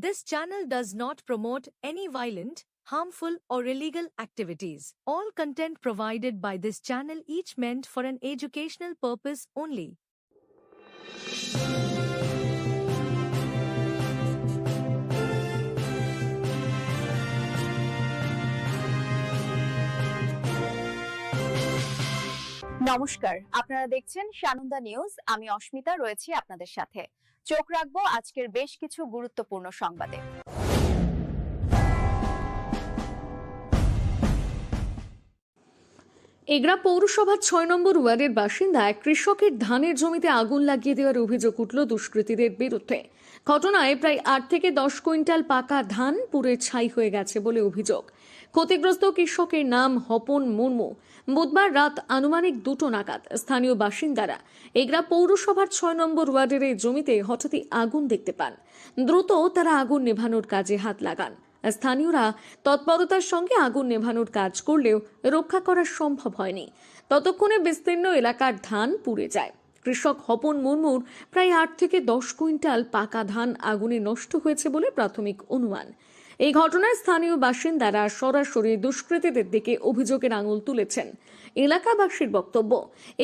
This channel does not promote any violent, harmful, or illegal activities. All content provided by this channel each meant for an educational purpose only. নমস্কার আপনারা দেখছেন Sananda news আমি অস্মিতা রয়েছি আপনাদের সাথে চোখ রাখব আজকের বেশ কিছু গুরুত্বপূর্ণ সংবাদে। এগরা পৌরসভার ছয় নম্বর ওয়ার্ডের বাসিন্দা এক কৃষকের ধানের জমিতে আগুন লাগিয়ে দেওয়ার অভিযোগ উঠল দুষ্কৃতীদের বিরুদ্ধে। ঘটনায় প্রায় আট থেকে দশ কুইন্টাল পাকা ধান পুড়ে ছাই হয়ে গেছে বলে অভিযোগ। ক্ষতিগ্রস্ত কৃষকের নাম হপন মুর্মু। বুধবার রাত আনুমানিক দুটো নাগাদ স্থানীয় বাসিন্দারা এগরা পৌরসভার ছয় নম্বর ওয়ার্ডের এই জমিতে হঠাৎই আগুন দেখতে পান। দ্রুত তারা আগুন নেভানোর কাজে হাত লাগান। স্থানীয়রা তৎপরতার সঙ্গে আগুন নেভানোর কাজ করলেও রক্ষা করা সম্ভব হয়নি। ততক্ষণে বিস্তীর্ণ এলাকার ধান পুড়ে যায়। কৃষক হপন মুর্মুর প্রায় আট থেকে দশ কুইন্টাল পাকা ধান আগুনে নষ্ট হয়েছে বলে প্রাথমিক অনুমান। এই ঘটনায় স্থানীয় বাসিন্দারা সরাসরি দুষ্কৃতীদের দিকে অভিযোগের আঙুল তুলেছেন। এলাকাবাসীর বক্তব্য,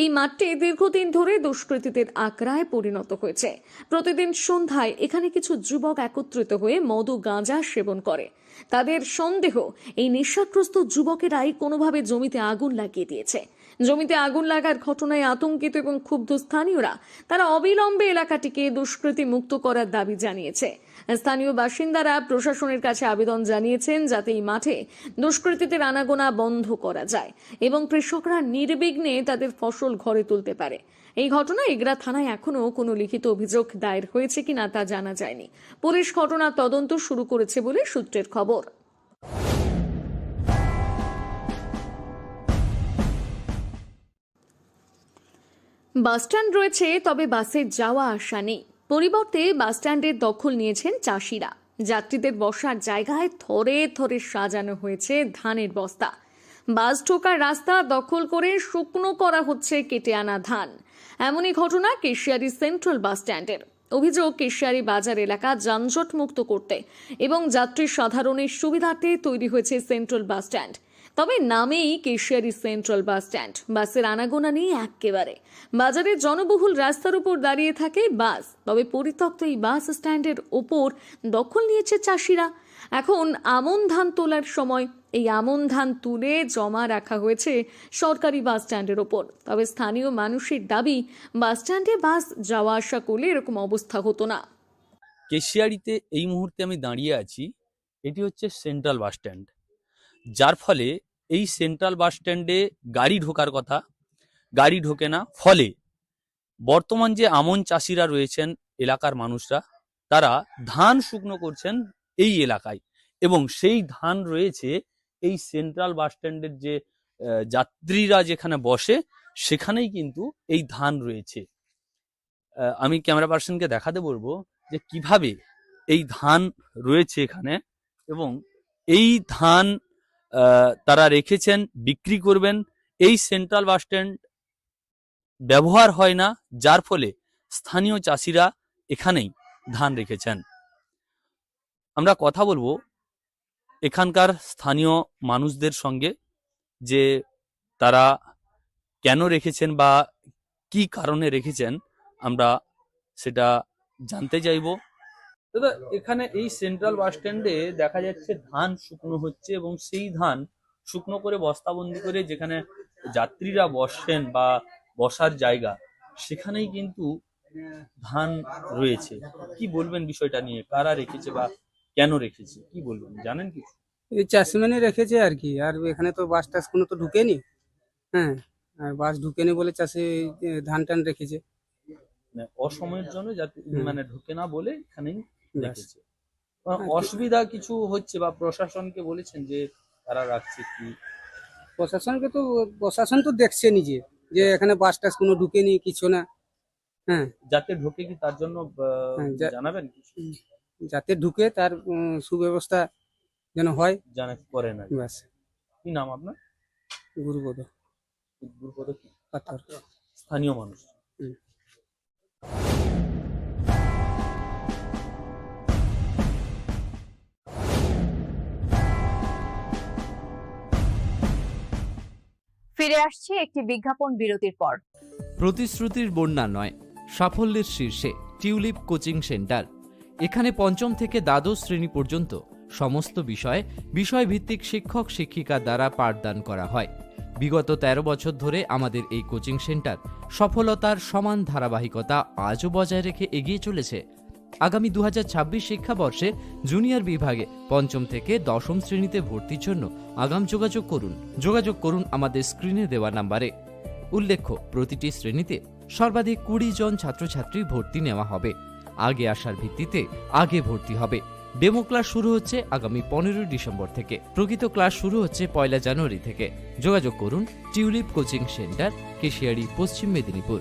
এই মাঠটি দীর্ঘদিন ধরে দুষ্কৃতীদের আক্রায় পরিণত হয়েছে। প্রতিদিন সন্ধ্যায় এখানে কিছু যুবক একত্রিত হয়ে মদ গাঁজা সেবন করে। তাদের সন্দেহ, এই নেশাগ্রস্ত যুবকেরাই কোনোভাবে জমিতে আগুন লাগিয়ে দিয়েছে। জমিতে আগুন লাগার ঘটনায় আতঙ্কিত এবং ক্ষুব্ধ স্থানীয়রা, তারা অবিলম্বে এলাকাটিকে দুষ্কৃতী মুক্ত করার দাবি জানিয়েছে। স্থানীয় বাসিন্দারা প্রশাসনের কাছে আবেদন জানিয়েছেন যাতে এই মাঠে দুষ্কৃতীদের আনাগোনা বন্ধ করা যায় এবং কৃষকরা নির্বিঘ্নে তাদের ফসল ঘরে তুলতে পারে। এই ঘটনায় এগরা থানায় এখনও কোনো লিখিত অভিযোগ দায়ের হয়েছে কিনা তা জানা যায়নি। পুলিশ ঘটনার তদন্ত শুরু করেছে বলে সূত্রের খবর। বাসস্ট্যান্ড রয়েছে, তবে বাসে যাওয়া আসা নেই। পরিবর্তে বাসস্ট্যান্ডের দখল নিয়েছেন চাষিরা। যাত্রীদের বসার জায়গায় থরে থরে সাজানো হয়েছে ধানের বস্তা। বাস ঢোকার রাস্তা দখল করে শুকনো করা হচ্ছে কেটে আনা ধান। এমনই ঘটনা কেশিয়ারি সেন্ট্রাল বাস স্ট্যান্ডের। অভিযোগ, কেশিয়ারি বাজার এলাকা যানজট মুক্ত করতে এবং যাত্রী সাধারণের সুবিধার্থে তৈরি হয়েছে সেন্ট্রাল বাস স্ট্যান্ড। তবে নামেই কেশিয়ারি সেন্ট্রাল বাস স্ট্যান্ড। বাসের আনাগোনা নেই একেবারে বাজারের জনবহুল রাস্তার উপর দাঁড়িয়ে থাকে বাস, তবে পরিত্যক্ত এই বাস স্ট্যান্ডের ওপর দখল নিয়েছে চাষিরা। এখন আমন ধান তোলার সময়। এই আমন ধান তুলে জমা রাখা হয়েছে সরকারি বাস স্ট্যান্ডের ওপর। তবে স্থানীয় মানুষের দাবি, বাস স্ট্যান্ডে বাস যাওয়া আসা করলে এরকম অবস্থা হতো না। কেশিয়ারিতে এই মুহূর্তে আমি দাঁড়িয়ে আছি, এটি হচ্ছে সেন্ট্রাল বাস স্ট্যান্ড। যার ফলে এই সেন্ট্রাল বাস স্ট্যান্ডে গাড়ি ঢোকার কথা, গাড়ি ঢোকে না, ফলে বর্তমান যে আমন চাষিরা রয়েছেন এলাকার মানুষরা, তারা ধান শুকনো করছেন এই এলাকায় এবং সেই ধান রয়েছে এই সেন্ট্রাল বাস স্ট্যান্ডের যে যাত্রীরা যেখানে বসে, সেখানেই কিন্তু এই ধান রয়েছে। আমি ক্যামেরা পার্সনকে দেখাতে বলব যে কীভাবে এই ধান রয়েছে এখানে এবং এই ধান তারা রেখেছেন, বিক্রি করবেন। এই সেন্ট্রাল বাস স্ট্যান্ড ব্যবহার হয় না, যার ফলে স্থানীয় চাষিরা এখানেই ধান রেখেছেন। আমরা কথা বলব এখানকার স্থানীয় মানুষদের সঙ্গে যে তারা কেন রেখেছেন বা কি কারণে রেখেছেন, আমরা সেটা জানতে চাইব। দাদা এখানে এই সেন্ট্রাল বাস স্ট্যান্ডে দেখা যাচ্ছে ধান শুকনো হচ্ছে এবং সেই ধান শুকনো করে বস্তাবন্দি করে যেখানে যাত্রীরা বসেন বা বসার জায়গা সেখানেই কিন্তু ধান রয়েছে। কি বলবেন বিষয়টা নিয়ে? কারা রেখেছে বা কেন রেখেছে? কি বলবেন? জানেন কি চাষিমানি রেখেছে আর কি। আর এখানে তো বাস টাস কোনো তো ঢুকেনি। হ্যাঁ আর বাস ঢুকেনি বলে চাষি ধান টান রেখেছে। মানে অসময়ের জন্য যাতে মানে ঢুকে না বলে এখানেই। রেখেছে অসুবিধা কিছু হচ্ছে বা প্রশাসনকে বলেছেন যে তারা রাখছে কি? প্রশাসনকে তো প্রশাসন তো দেখছে নিজে যে এখানে বাস টাস কোনো ঢুকেনি কিছু না। হ্যাঁ। যাতে ঢোকে কি তার জন্য হ্যাঁ, জানাবেন যাতে ঢুকে তার সুব্যবস্থা যেন হয়। জানা করেন আর কি। ব্যাস। কি নাম আপনার? গুরুপদ। গুরুপদ কি? স্থানীয় মানুষ। ফিরে আসছি একটি বিজ্ঞাপন বিরতির পর। প্রতিশ্রুতির বন্যা নয়, সাফল্যের শীর্ষে টিউলিপ কোচিং সেন্টার। এখানে পঞ্চম থেকে দ্বাদশ শ্রেণি পর্যন্ত সমস্ত বিষয়ে বিষয়ভিত্তিক শিক্ষক শিক্ষিকা দ্বারা পাঠদান করা হয়। বিগত ১৩ বছর ধরে আমাদের এই কোচিং সেন্টার সফলতার সমান ধারাবাহিকতা আজও বজায় রেখে এগিয়ে চলেছে আগামী দু শিক্ষাবর্ষে জুনিয়র বিভাগে পঞ্চম থেকে দশম শ্রেণীতে ভর্তির জন্য আগাম যোগাযোগ করুন। যোগাযোগ করুন আমাদের স্ক্রিনে দেওয়া নাম্বারে। উল্লেখ্য, প্রতিটি শ্রেণীতে সর্বাধিক কুড়ি জন ছাত্রছাত্রী ভর্তি নেওয়া হবে। আগে আসার ভিত্তিতে আগে ভর্তি হবে। ডেমো ক্লাস শুরু হচ্ছে আগামী পনেরোই ডিসেম্বর থেকে। প্রকৃত ক্লাস শুরু হচ্ছে পয়লা জানুয়ারি থেকে। যোগাযোগ করুন টিউলিপ কোচিং সেন্টার, কেশিয়ারি, পশ্চিম মেদিনীপুর।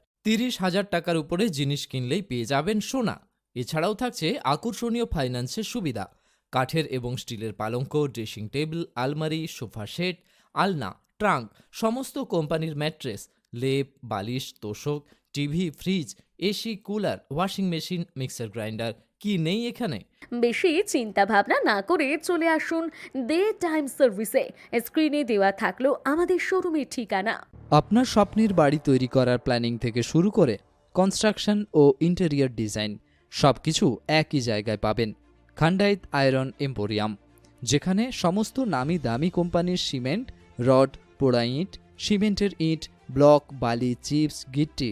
তিরিশ হাজার টাকার উপরে জিনিস কিনলেই পেয়ে যাবেন সোনা। এছাড়াও থাকছে আকর্ষণীয় ফাইন্যান্সের সুবিধা। কাঠের এবং স্টিলের পালঙ্ক, ড্রেসিং টেবিল, আলমারি, সোফা সেট, আলনা, ট্রাঙ্ক, সমস্ত কোম্পানির ম্যাট্রেস, লেপ, বালিশ, তোষক, TV, fridge, AC, cooler, washing machine, mixer grinder কি নেই এখানে? বেশি চিন্তা ভাবনা না করে চলে আসুন দে টাইম সার্ভিসে। স্ক্রিনে দেওয়া থাকল আমাদের শোরুমের ঠিকানা। আপনার স্বপ্নের বাড়ি তৈরি করার প্ল্যানিং থেকে শুরু করে কনস্ট্রাকশন ও ইন্টেরিয়র ডিজাইন সবকিছু একই জায়গায় পাবেন। খান্ডাইত আয়রন এম্পোরিয়াম যেখানে সমস্ত নামি দামি কোম্পানির সিমেন্ট রড পোড়া ইট সিমেন্টের ইট ব্লক বালি চিপস গিট্টি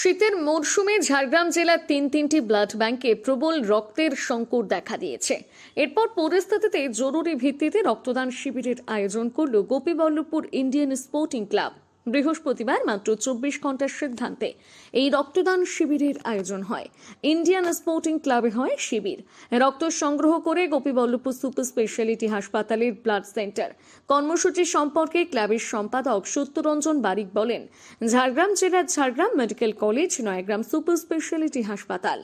শীতের মরশুমে ঝাড়গ্রাম জেলার তিন তিনটি ব্লাড ব্যাংকে প্রবল রক্তের সংকট দেখা দিয়েছে। এরপর পরিস্থিতিতে জরুরি ভিত্তিতে রক্তদান শিবিরের আয়োজন করল গোপীবল্লভপুর ইন্ডিয়ান স্পোর্টিং ক্লাব। বৃহস্পতিবার মাত্র চব্বিশ ঘণ্টার সিদ্ধান্তে এই রক্তদান শিবিরের আয়োজন হয়। ইন্ডিয়ান স্পোর্টিং ক্লাবে হয় শিবির। রক্ত সংগ্রহ করে গোপীবল্লভপুর সুপার স্পেশালিটি হাসপাতালের ব্লাড সেন্টার। কর্মসূচি সম্পর্কে ক্লাবের সম্পাদক সত্যরঞ্জন বারিক বলেন, ঝাড়গ্রাম জেলার Jhargram medical college, Nayagram super speciality হাসপাতাল।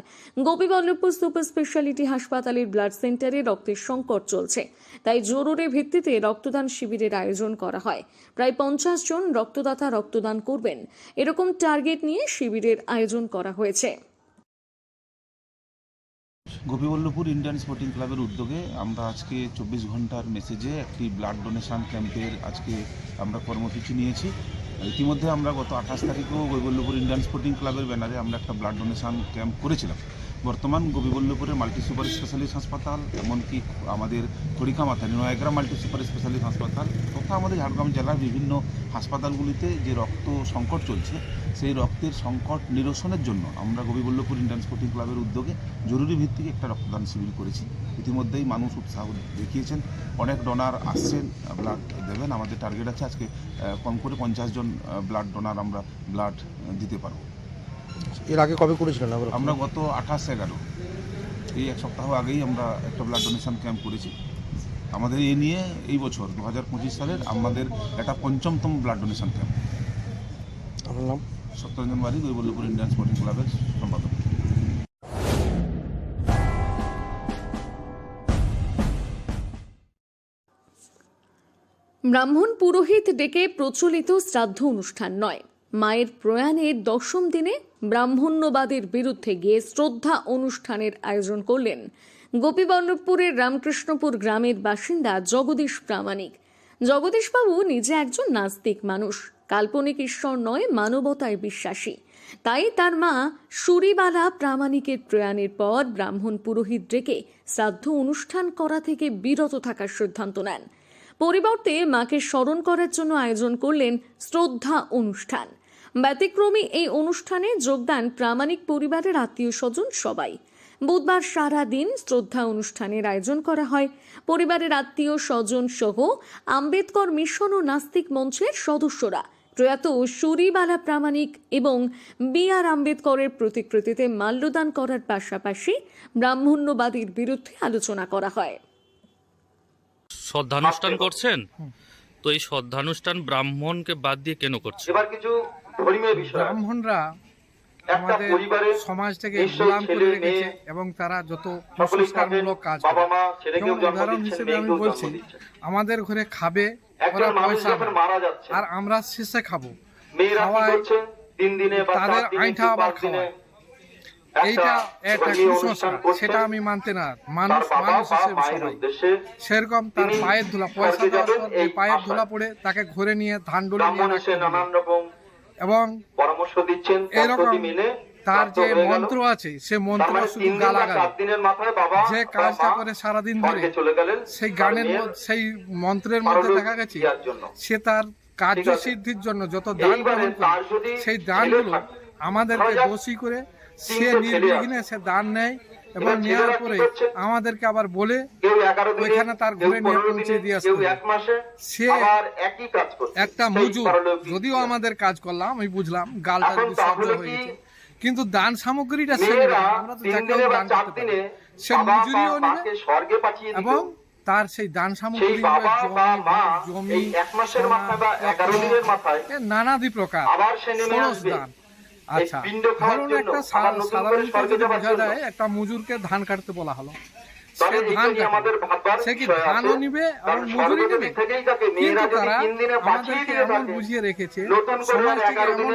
গোপীবল্লভপুর সুপার স্পেশালিটি হাসপাতালের ব্লাড সেন্টারে রক্তের সংকট চলছে। তাই জরুরি ভিত্তিতে রক্তদান শিবিরের আয়োজন করা হয়। প্রায় পঞ্চাশ জন রক্তদাতা রক্তদান করবেন। এরকম টার্গেট নিয়ে শিবিরের আয়োজন করা হয়েছে। গোপীবল্লভপুর ইন্ডিয়ান স্পোর্টিং ক্লাবের উদ্যোগে আমরা আজকে চব্বিশ ঘণ্টার মেসেজে একটি ব্লাড ডোনেশন ক্যাম্পের আজকে আমরা কর্মসূচি নিয়েছি। ইতিমধ্যে আমরা গত আঠাশ তারিখেও গোপীবল্লভপুর ইন্ডিয়ান স্পোর্টিং ক্লাবের ব্যানারে আমরা একটা ব্লাড ডোনেশন ক্যাম্প করেছিলাম। বর্তমান গোপীবল্লভপুরের মাল্টি সুপার স্পেশালিস্ট হাসপাতাল, এমনকি আমাদের Kharikamatha Nayagram multi super specialist হাসপাতাল, তথা আমাদের ঝাড়গ্রাম জেলার বিভিন্ন হাসপাতালগুলিতে যে রক্ত সংকট চলছে, সেই রক্তের সংকট নিরসনের জন্য আমরা গোপীবল্লভপুর ইন্ডিয়ান স্পোর্টিং ক্লাবের উদ্যোগে জরুরি ভিত্তিকে একটা রক্তদান শিবির করেছি। ইতিমধ্যেই মানুষ উৎসাহ দেখিয়েছেন, অনেক ডোনার আসছেন ব্লাড দেবেন, আমাদের টার্গেট আছে আজকে কম করে পঞ্চাশ জন ব্লাড ডোনার আমরা ব্লাড দিতে পারব। এর আগে কবে করেছিলেন আমরা গত আঠাশ এগারো। এই এক সপ্তাহ আগেই আমরা একটা ব্লাড ডোনেশন ক্যাম্প করেছি। আমাদের এ নিয়ে এই বছর দু হাজার পঁচিশ সালের আমাদের একটা পঞ্চমতম ব্লাড ডোনেশন ক্যাম্প আপনার নাম? সত্যরঞ্জন বাড়ি গৈবল্লভপুর ইন্ডিয়ান স্পোর্টিং ক্লাবের সম্পাদক। ব্রাহ্মণ পুরোহিত ডেকে প্রচলিত শ্রাদ্ধ অনুষ্ঠান নয়। মায়ের প্রয়াণের দশম দিনে ব্রাহ্মণ্যবাদের বিরুদ্ধে গিয়ে শ্রদ্ধা অনুষ্ঠানের আয়োজন করলেন গোপীবল্লভপুরের রামকৃষ্ণপুর গ্রামের বাসিন্দা জগদীশ প্রামাণিক। জগদীশবাবু নিজে একজন নাস্তিক মানুষ, কাল্পনিক ঈশ্বর নয়, মানবতায় বিশ্বাসী। তাই তার মা সুরিবালা প্রামাণিকের প্রয়াণের পর ব্রাহ্মণ পুরোহিত ডেকে শ্রাদ্ধ অনুষ্ঠান করা থেকে বিরত থাকার সিদ্ধান্ত নেন। পরিবর্তে মাকে স্মরণ করার জন্য আয়োজন করলেন শ্রদ্ধা অনুষ্ঠান। ব্যতিক্রমী এই অনুষ্ঠানে যোগদান প্রামাণিক পরিবারের আত্মীয় স্বজন সবাই। বুধবার সারা দিন শ্রদ্ধা অনুষ্ঠানের আয়োজন করা হয়। পরিবারের আত্মীয় স্বজন সহ আম্বেদকর মিশন ও নাস্তিক মঞ্চের সদস্যরা প্রয়াত সুরিবালা প্রামাণিক এবং বি আর আম্বেদকরের প্রতিকৃতিতে মাল্যদান করার পাশাপাশি ব্রাহ্মণ্যবাদীর বিরুদ্ধে আলোচনা করা হয়। শ্রদ্ধানুষ্ঠান করছেন? তো এই শ্রদ্ধানুষ্ঠান ব্রাহ্মণকে বাদ দিয়ে কেন করছে এবার কিছু ধর্মীয় বিষয়। ব্রাহ্মণরা আমাদের পরিবারে সমাজটাকে গোলাম করে রেখেছে এবং তারা যত সকলেই থাকেন সংস্কারমূলক কাজ করে। যেমন উদাহরণ হিসেবে আমি বলছি আমাদের ঘরে খাবে ওরা পয়সা আর আমরা শেষে খাব। খাওয়ায় তাদের আইনটা আবার খাওয়ায়। একটা এইটা একটা কুসংস্কার সেটা আমি মানতে না। মানুষ মানুষ হিসেবে সবাই। সেরকম তার পায়ের ধুলা পয়সা দেওয়ার পর এই পায়ের। ধুলা পড়ে তাকে ঘরে নিয়ে ধান ডলে নিয়ে। নানান রকম এবং পরামর্শ দিচ্ছেন এরকম তার যে মন্ত্র আছে সে মন্ত্র মানে শুধু বাবা যে কাজটা করে সারাদিন ধরে সেই গানের সেই মন্ত্রের মধ্যে দেখা গেছে সে তার কার্য সিদ্ধির জন্য যত দান গ্রহণ করে সেই দানগুলো আমাদেরকে দোষী করে সে নির্বিঘ্নে সে দান নেয় এবং নেওয়ার পরে আমাদেরকে আবার বলে ওইখানে তার ঘরে নিয়ে পৌঁছে দিয়ে আসতে সে একটা মজুর যদিও আমাদের কাজ করলাম আমি বুঝলাম গালটা বিসর্জন হয়ে গেছে কিন্তু দান সামগ্রীটা সে। আমরা তো যাকে দান করতে পারি। সে মজুরিও নেবে এবং তার সেই দান সামগ্রী জমি নানাদি প্রকার দান। আচ্ছা। ধরুন একটা আবার সা- নতুন করে সাধারণত স্বর্গে যদি বোঝা যায় একটা মজুরকে ধান কাটতে বলা হলো। সে ধান কি ধানও নিবে এবং মজুরি নেবে? কিন্তু তারা আমাদেরকে এমন বুঝিয়ে রেখেছে আর বুঝিয়ে কোনো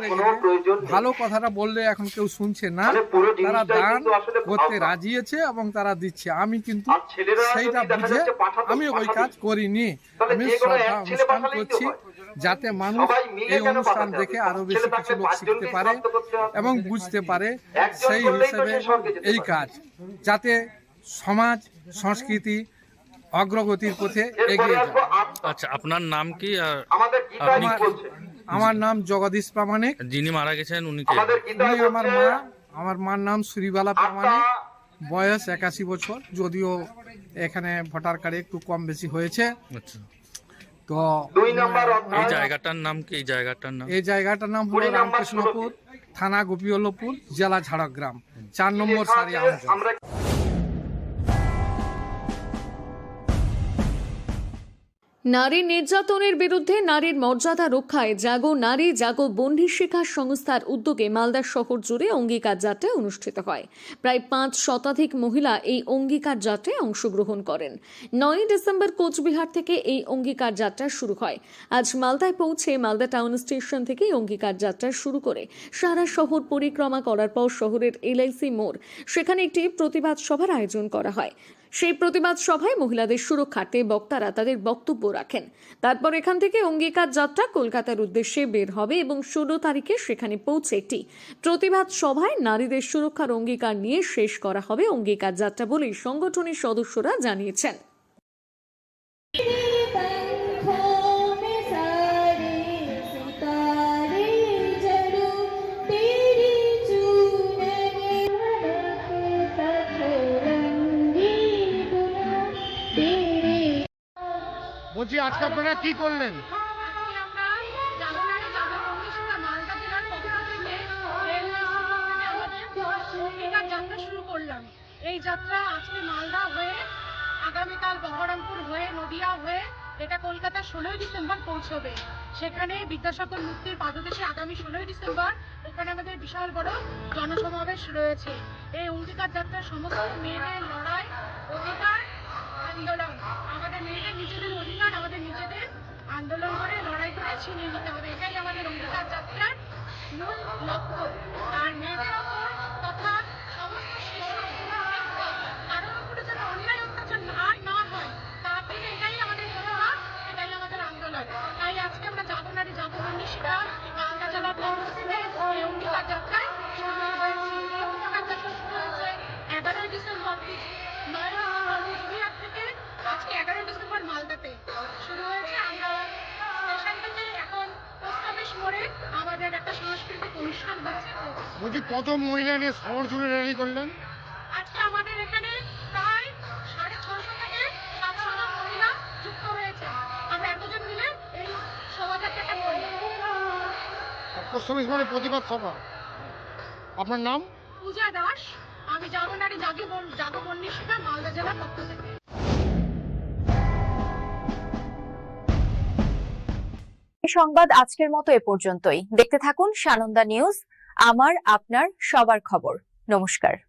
রেখেছে, ভালো কথাটা বললে এখন কেউ শুনছে না। মানে তারা দান করতে ভাবনা। রাজি আছে এবং তারা দিচ্ছে। আমি কিন্তু সেইটা বুঝে আমি ওই কাজ করিনি। আমি শ্রদ্ধা অনুষ্ঠান করছি। যাতে মানুষ এই অনুষ্ঠান দেখে? আরও বেশি কিছু লোক শিখতে পারে। এবং বুঝতে পারে সেই হিসেবে এই কাজ যাতে সমাজ সংস্কৃতি অগ্রগতির পথে এগিয়ে যায়। আচ্ছা আপনার নাম কি? আর আমার নাম জগদীশ প্রামাণিক। যিনি মারা গেছেন উনি উনি আমার মা আমার মার নাম সুরিবালা আত্মা প্রামাণিক। বয়স একাশি বছর যদিও এখানে ভোটার কার্ডে একটু কম বেশি হয়েছে। আচ্ছা। তো দুই নম্বর এই জায়গাটার নাম কি? এই জায়গাটার নাম? এই জায়গাটার নাম হলো রামকৃষ্ণপুর থানা গোপিয়ল্লপুর জেলা ঝাড়গ্রাম। চার নম্বর সারি আমরা নারী নির্যাতনের বিরুদ্ধে নারীর মর্যাদা রক্ষায় জাগো নারী, জাগো বন্ধি শিক্ষা সংস্থার উদ্যোগে মালদা শহর জুড়ে অঙ্গীকার যাত্রা অনুষ্ঠিত হয়। প্রায় পাঁচ শতাধিক মহিলা এই অঙ্গীকার যাত্রায় অংশগ্রহণ করেন। নয় ডিসেম্বর কোচবিহার থেকে এই অঙ্গীকার যাত্রা শুরু হয়। আজ মালদায় পৌঁছে মালদা টাউন স্টেশন থেকে অঙ্গীকার যাত্রা শুরু করে। সারা শহর পরিক্রমা করার পর শহরের এলআইসি মোড়, সেখানে একটি প্রতিবাদ সভার আয়োজন করা হয়। সেই প্রতিবাদ সভায় মহিলাদের সুরক্ষার্থে বক্তারা তাদের বক্তব্য রাখেন। তারপর এখান থেকে অঙ্গীকার যাত্রা কলকাতার উদ্দেশ্যে বের হবে এবং ষোলো তারিখে সেখানে পৌঁছে একটি প্রতিবাদ সভায় নারীদের সুরক্ষার অঙ্গীকার নিয়ে শেষ করা হবে অঙ্গীকার যাত্রা বলে সংগঠনের সদস্যরা জানিয়েছেন। বলছি, আজকে আপনারা কি করলেন? এই যাত্রা আজকে মালদা হয়ে আগামীকাল বহরমপুর হয়ে, নদিয়া হয়ে, এটা কলকাতা ষোলোই ডিসেম্বর পৌঁছবে। সেখানে বিদ্যাসাগর মুক্তির পাদদেশে আগামী ষোলোই ডিসেম্বর ওখানে আমাদের বিশাল বড় জনসমাবেশ রয়েছে। এই অঙ্গীকার যাত্রা সমস্ত মেয়েদের লড়াই, অধিকার আন্দোলন। আমাদের মেয়েদের নিজেদের অধিকার, আমাদের নিজেদের আন্দোলন করে লড়াই করে ছিনিয়ে নিতে হবে। এটাই আমাদের অঙ্গীকার যাত্রার মূল লক্ষ্য। আর মেয়েদের কত মহিলা নিয়ে শহর জুড়ে র্যালি করলেন? আজকে আমাদের এখানে প্রায় সাড়ে ছশো থেকে সাতশো জন মহিলা যুক্ত হয়েছে। আমরা এতজন মিলে এই শোভাযাত্রাটা করি পোস্ট মানে প্রতিবাদ সভা। আপনার নাম? পূজা দাস। আমি জাগনারি জাগি জাগো মালদা জেলার পক্ষ থেকে। সংবাদ আজকের মতো এ পর্যন্তই। দেখতে থাকুন সানন্দা নিউজ। আমার আপনার সবার খবর। নমস্কার।